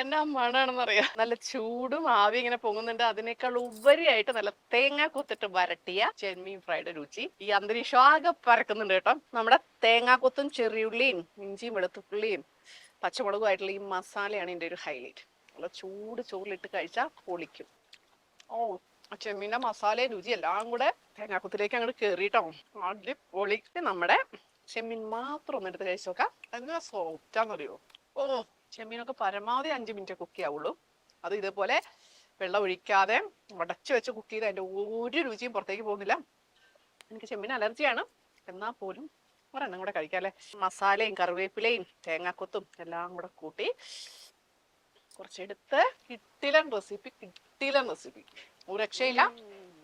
എന്നാ മണാണെന്ന് അറിയാം നല്ല ചൂടും ആവി ഇങ്ങനെ പൊങ്ങുന്നുണ്ട്. അതിനേക്കാൾ ഉപരിയായിട്ട് നല്ല തേങ്ങ കൊത്തിട്ട് വരട്ടിയ ചെമ്മീൻ ഫ്രൈഡ് രുചി ഈ അന്തരീക്ഷം ആകെ പരക്കുന്നുണ്ട് കേട്ടോ. നമ്മുടെ തേങ്ങാക്കൊത്തും ചെറിയുള്ളിയും ഇഞ്ചിയും വെളുത്തുള്ളിയും പച്ചമുളകുമായിട്ടുള്ള ഈ മസാലയാണ് ഇതിന്റെ ഒരു ഹൈലൈറ്റ് നല്ല ചൂട് ചോറിലിട്ട് കഴിച്ചാൽ പൊളിക്കും. ഓ ആ ചെമ്മീന്റെ മസാലയും രുചി എല്ലാം കൂടെ തേങ്ങാക്കുത്തിലേക്ക് അങ്ങോട്ട് കയറിയിട്ടോ അടിപൊളി. നമ്മുടെ ചെമ്മീൻ മാത്രം ഒന്ന് എടുത്ത് കഴിച്ചു നോക്കാം. എന്നാ സോഫ്റ്റാന്നറിയോ ഓ ചെമ്മീനൊക്കെ പരമാവധി അഞ്ച് മിനിറ്റ് കുക്ക് ആവുള്ളൂ അത് ഇതേപോലെ വെള്ളം ഒഴിക്കാതെ ഉടച്ചു വെച്ച് കുക്ക് ചെയ്ത് അതിന്റെ ഒരു രുചിയും പുറത്തേക്ക് പോകുന്നില്ല. എനിക്ക് ചെമ്മീൻ അലർജിയാണ്. എന്നാൽ പോലും ഒരെണ്ണം കൂടെ കഴിക്കാം അല്ലേ? മസാലയും കറിവേപ്പിലയും തേങ്ങാക്കൊത്തും എല്ലാം കൂടെ കൂട്ടി കുറച്ചെടുത്ത് കിട്ടിലൻ റെസിപ്പി കിട്ടിലൻ റെസിപ്പി ഒരു രക്ഷയില്ല.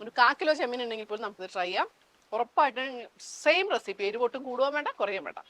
ഒരു കാ കിലോ ചെമ്മീൻ ഉണ്ടെങ്കിൽ പോലും നമുക്ക് ട്രൈ ചെയ്യാം. ഉറപ്പായിട്ടും സെയിം റെസിപ്പി എരിവൊട്ടും കൂടുകയും വേണ്ട കുറയുകയും വേണ്ട.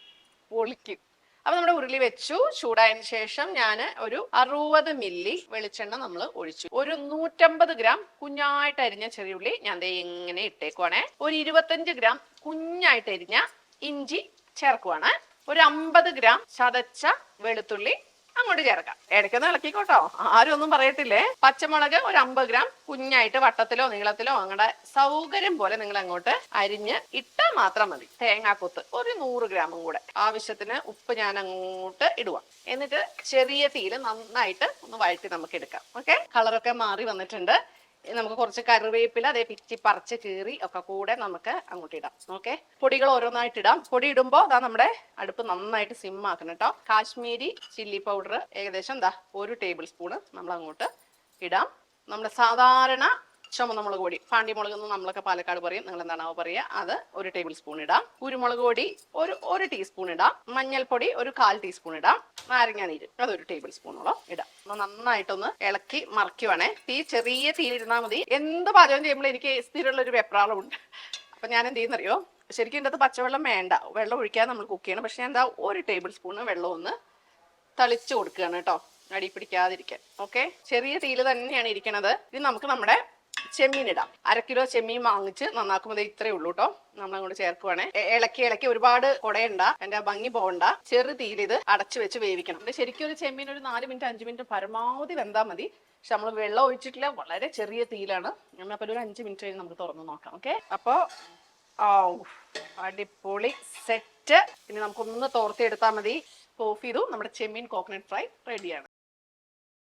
പൊളിക്കും. അപ്പൊ നമ്മുടെ ഉരുളി വെച്ചു. ചൂടായതിന് ശേഷം ഞാൻ ഒരു അറുപത് മില്ലി വെളിച്ചെണ്ണ നമ്മൾ ഒഴിച്ചു. ഒരു നൂറ്റമ്പത് ഗ്രാം കുഞ്ഞായിട്ട് അരിഞ്ഞ ചെറിയ ഉള്ളി ഞാൻ ദേ ഇങ്ങനെ ഇട്ടേക്കുവാണേ. ഒരു ഇരുപത്തഞ്ച് ഗ്രാം കുഞ്ഞായിട്ട് അരിഞ്ഞ ഇഞ്ചി ചേർക്കുവാണ്. ഒരു അമ്പത് ഗ്രാം ചതച്ച വെളുത്തുള്ളി അങ്ങോട്ട് ചേർക്കാം. ഇടയ്ക്കൊന്ന് ഇളക്കിക്കോട്ടോ. ആരും ഒന്നും പറയത്തില്ലേ? പച്ചമുളക് ഒരു അമ്പത് ഗ്രാം കുഞ്ഞായിട്ട് വട്ടത്തിലോ നീളത്തിലോ അങ്ങടെ സൗകര്യം പോലെ നിങ്ങൾ അങ്ങോട്ട് അരിഞ്ഞ് ഇട്ടാൽ മാത്രം മതി. തേങ്ങാക്കൊത്ത് ഒരു നൂറ് ഗ്രാമും കൂടെ. ആവശ്യത്തിന് ഉപ്പ് ഞാൻ അങ്ങോട്ട് ഇടുക എന്നിട്ട് ചെറിയ തീയിൽ നന്നായിട്ട് ഒന്ന് വഴറ്റി നമുക്ക് എടുക്കാം. ഓക്കെ? കളറൊക്കെ മാറി വന്നിട്ടുണ്ട്. നമുക്ക് കുറച്ച് കറിവേപ്പില അതേ പിച്ചി പറിച്ച് കീറി ഒക്കെ കൂടെ നമുക്ക് അങ്ങോട്ട് ഇടാം. ഓക്കെ പൊടികൾ ഓരോന്നായിട്ട് ഇടാം. പൊടി ഇടുമ്പോ അതാ നമ്മുടെ അടുപ്പ് നന്നായിട്ട് സിം ആക്കണം കേട്ടോ കാശ്മീരി ചില്ലി പൗഡർ ഏകദേശം എന്താ ഒരു ടേബിൾ സ്പൂണ് നമ്മൾ അങ്ങോട്ട് ഇടാം. നമ്മുടെ സാധാരണ ചുമന്ന മുളക് പൊടി. പാണ്ടിമുളക് എന്ന് നമ്മളൊക്കെ പാലക്കാട് പറയും. നിങ്ങൾ എന്താണാവോ പറയുക അത് ഒരു ടേബിൾ സ്പൂൺ ഇടാം. കുരുമുളക് പൊടി ഒരു ഒരു ടീസ്പൂൺ ഇടാം. മഞ്ഞൾപ്പൊടി ഒരു കാൽ ടീസ്പൂൺ ഇടാം. നാരങ്ങ നീര് അതൊരു ടേബിൾ സ്പൂണോളം ഇടാം നന്നായിട്ടൊന്ന് ഇളക്കി മറക്കുവാണേ തീ ചെറിയ തീയിലിരുന്നാൽ മതി. എന്ത് പാചകം ചെയ്യുമ്പോൾ എനിക്ക് സ്ഥിരമുള്ള ഒരു വെപ്രാളമുണ്ട്. അപ്പൊ ഞാൻ എന്ത് ചെയ്യുന്നറിയോ? ശരിക്കും ഇതിന്റെ അകത്ത് പച്ചവെള്ളം വേണ്ട. വെള്ളം ഒഴിക്കാതെ നമ്മൾ കുക്ക് ചെയ്യണം. പക്ഷെ എന്താ ഒരു ടേബിൾ സ്പൂണ് വെള്ളം ഒന്ന് തളിച്ചു കൊടുക്കുകയാണ് കേട്ടോ. അടി പിടിക്കാതിരിക്കാൻ. ഓക്കെ? ചെറിയ തീയിൽ തന്നെയാണ് ഇരിക്കണത്. ഇനി നമുക്ക് നമ്മുടെ ചെമ്മീൻ ഇടാം അര കിലോ ചെമ്മീൻ വാങ്ങിച്ച് നന്നാക്കുമ്പോൾ ഇത്രേ ഉള്ളൂ കേട്ടോ നമ്മളങ്ങോട്ട് ചേർക്കുവാണേ. ഇളക്കി ഇളക്കി ഒരുപാട് കുടയണ്ട. എന്റെ ഭംഗി പോകണ്ട ചെറു തീയിൽ ഇത് അടച്ചു വെച്ച് വേവിക്കണം. ശരിക്കും ഒരു ചെമ്മീൻ ഒരു നാല് മിനിറ്റ് അഞ്ച് മിനിറ്റ് പരമാവധി വെന്താൽ മതി. പക്ഷെ നമ്മൾ വെള്ളം ഒഴിച്ചിട്ടില്ല. വളരെ ചെറിയ തീയിലാണ്. നമ്മൾ അപ്പോൾ ഒരു അഞ്ച് മിനിറ്റ് കഴിഞ്ഞ് നമുക്ക് തുറന്നു നോക്കാം. ഓക്കെ? അപ്പോൾ ഓ അടിപൊളി സെറ്റ്. ഇനി നമുക്കൊന്ന് തോർത്തി എടുത്താൽ മതി ഓഫ് ചെയ്തു. നമ്മുടെ ചെമ്മീൻ കോക്കനട്ട് ഫ്രൈ റെഡിയാണ്.